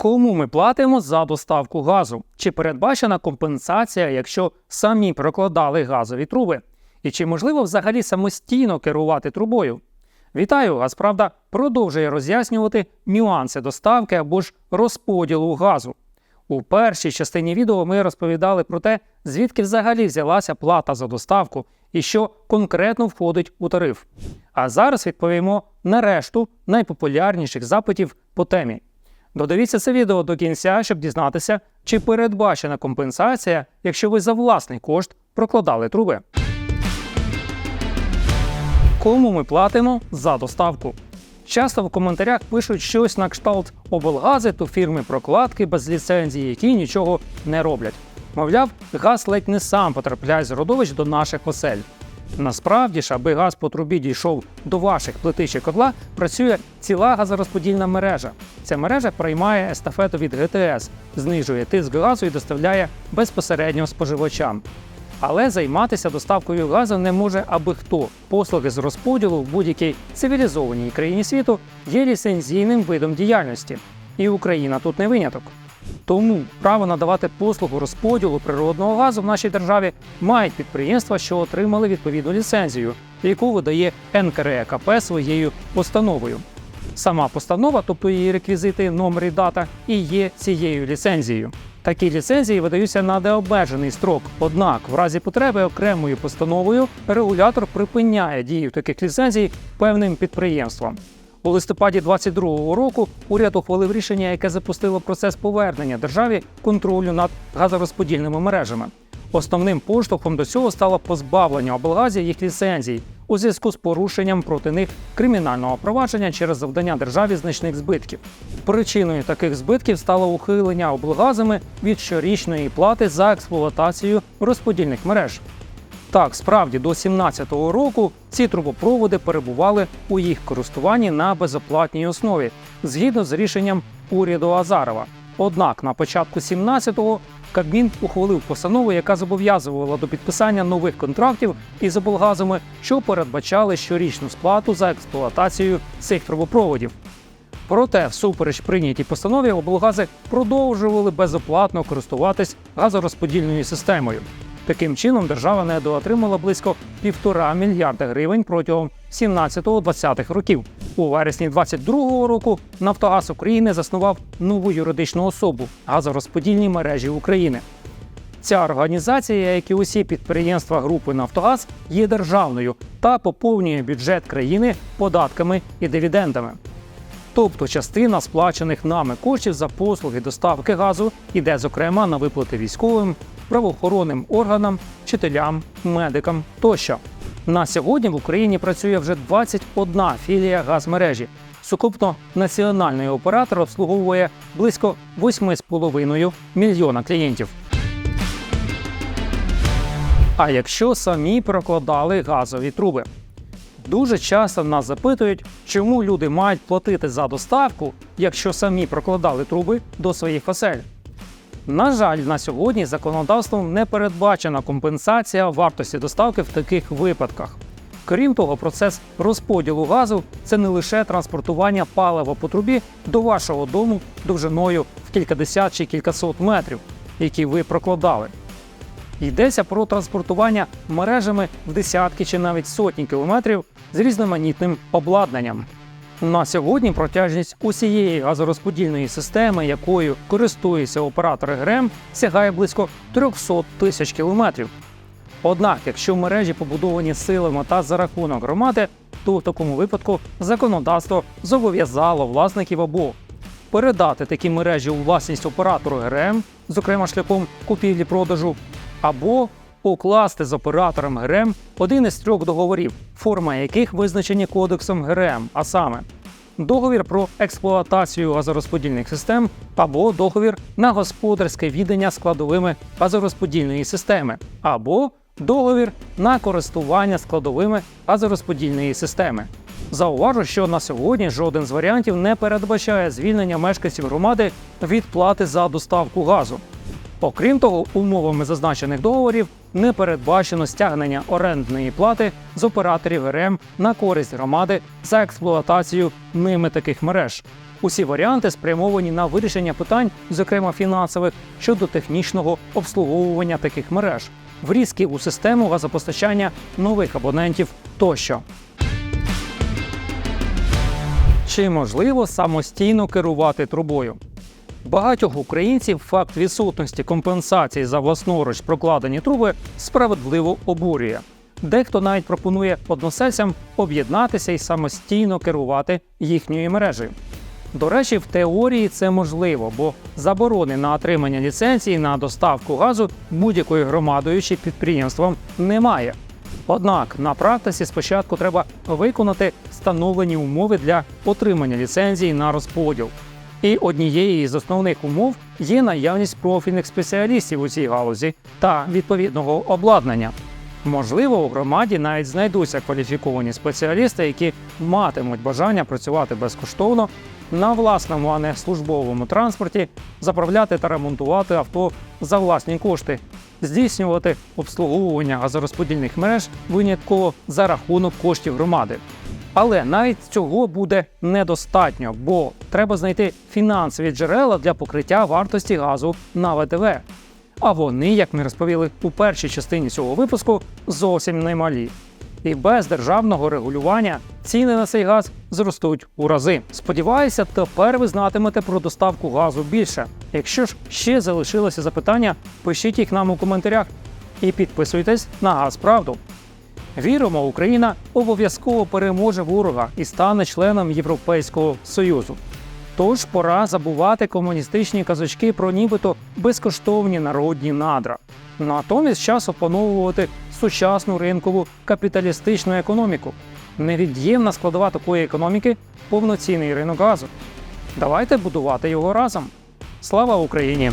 Кому ми платимо за доставку газу? Чи передбачена компенсація, якщо самі прокладали газові труби? І чи можливо взагалі самостійно керувати трубою? Вітаю! Газправда продовжує роз'яснювати нюанси доставки або ж розподілу газу. У першій частині відео ми розповідали про те, звідки взагалі взялася плата за доставку і що конкретно входить у тариф. А зараз відповімо на решту найпопулярніших запитів по темі. Додивіться це відео до кінця, щоб дізнатися, чи передбачена компенсація, якщо ви за власний кошт прокладали труби. Кому ми платимо за доставку? Часто в коментарях пишуть щось на кшталт облгази то фірми прокладки без ліцензії, які нічого не роблять. Мовляв, газ ледь не сам потрапляє з родовищ до наших осель. Насправді ж, аби газ по трубі дійшов до ваших плити чи котла, працює ціла газорозподільна мережа. Ця мережа приймає естафету від ГТС, знижує тиск газу і доставляє безпосередньо споживачам. Але займатися доставкою газу не може аби хто. Послуги з розподілу в будь-якій цивілізованій країні світу є ліцензійним видом діяльності, і Україна тут не виняток. Тому право надавати послугу розподілу природного газу в нашій державі мають підприємства, що отримали відповідну ліцензію, яку видає НКРЕКП своєю постановою. Сама постанова, тобто її реквізити, номер і дата, і є цією ліцензією. Такі ліцензії видаються на необмежений строк. Однак, в разі потреби окремою постановою регулятор припиняє дію таких ліцензій певним підприємствам. У листопаді 2022 року уряд ухвалив рішення, яке запустило процес повернення державі контролю над газорозподільними мережами. Основним поштовхом до цього стало позбавлення облгазів їх ліцензій у зв'язку з порушенням проти них кримінального провадження через завдання державі значних збитків. Причиною таких збитків стало ухилення облгазами від щорічної плати за експлуатацію розподільних мереж. Так, справді до 2017 року ці трубопроводи перебували у їх користуванні на безоплатній основі згідно з рішенням уряду Азарова. Однак на початку 17-го Кабмін ухвалив постанову, яка зобов'язувала до підписання нових контрактів із облгазами, що передбачали щорічну сплату за експлуатацію цих трубопроводів. Проте, всупереч прийнятій постанові, облгази продовжували безоплатно користуватись газорозподільною системою. Таким чином, держава недоотримала близько півтора мільярда гривень протягом 17-20-х років. У вересні 22-го року Нафтогаз України заснував нову юридичну особу газорозподільні мережі України. Ця організація, як і усі підприємства групи Нафтогаз, є державною та поповнює бюджет країни податками і дивідендами. Тобто частина сплачених нами коштів за послуги доставки газу йде, зокрема, на виплати військовим, правоохоронним органам, вчителям, медикам тощо. На сьогодні в Україні працює вже 21 філія газмережі. Сукупно національний оператор обслуговує близько 8,5 мільйона клієнтів. А якщо самі прокладали газові труби? Дуже часто нас запитують, чому люди мають платити за доставку, якщо самі прокладали труби до своїх осель. На жаль, на сьогодні законодавством не передбачена компенсація вартості доставки в таких випадках. Крім того, процес розподілу газу це не лише транспортування палива по трубі до вашого дому довжиною в кількадесят чи кількасот метрів, які ви прокладали. Йдеться про транспортування мережами в десятки чи навіть сотні кілометрів з різноманітним обладнанням. На сьогодні протяжність усієї газорозподільної системи, якою користуються оператори ГРЕМ, сягає близько 300 тисяч кілометрів. Однак, якщо в мережі побудовані силами та за рахунок громади, то в такому випадку законодавство зобов'язало власників або передати такі мережі у власність оператору ГРМ, зокрема шляхом купівлі-продажу, або укласти з оператором ГРМ один із трьох договорів, форма яких визначені кодексом ГРМ, а саме договір про експлуатацію газорозподільних систем або договір на господарське віддання складовими газорозподільної системи, або договір на користування складовими газорозподільної системи. Зауважу, що на сьогодні жоден з варіантів не передбачає звільнення мешканців громади від плати за доставку газу. Окрім того, умовами зазначених договорів не передбачено стягнення орендної плати з операторів РМ на користь громади за експлуатацію ними таких мереж. Усі варіанти спрямовані на вирішення питань, зокрема фінансових, щодо технічного обслуговування таких мереж, врізки у систему газопостачання нових абонентів тощо. Чи можливо самостійно керувати трубою? Багатьох українців факт відсутності компенсації за власноруч прокладені труби справедливо обурює. Дехто навіть пропонує односельцям об'єднатися і самостійно керувати їхньою мережею. До речі, в теорії це можливо, бо заборони на отримання ліцензії на доставку газу будь-якою громадою чи підприємством немає. Однак на практиці спочатку треба виконати встановлені умови для отримання ліцензії на розподіл. І однією з основних умов є наявність профільних спеціалістів у цій галузі та відповідного обладнання. Можливо, у громаді навіть знайдуться кваліфіковані спеціалісти, які матимуть бажання працювати безкоштовно на власному, а не службовому транспорті, заправляти та ремонтувати авто за власні кошти, здійснювати обслуговування газорозподільних мереж винятково за рахунок коштів громади. Але навіть цього буде недостатньо, бо треба знайти фінансові джерела для покриття вартості газу на ВТВ. А вони, як ми розповіли у першій частині цього випуску, зовсім немалі. І без державного регулювання ціни на цей газ зростуть у рази. Сподіваюся, тепер ви знатимете про доставку газу більше. Якщо ж ще залишилося запитання, пишіть їх нам у коментарях і підписуйтесь на Газправду. Віримо, Україна обов'язково переможе ворога і стане членом Європейського Союзу. Тож пора забувати комуністичні казочки про нібито безкоштовні народні надра. Натомість час опановувати сучасну ринкову капіталістичну економіку. Невід'ємна складова такої економіки повноцінний ринок газу. Давайте будувати його разом. Слава Україні!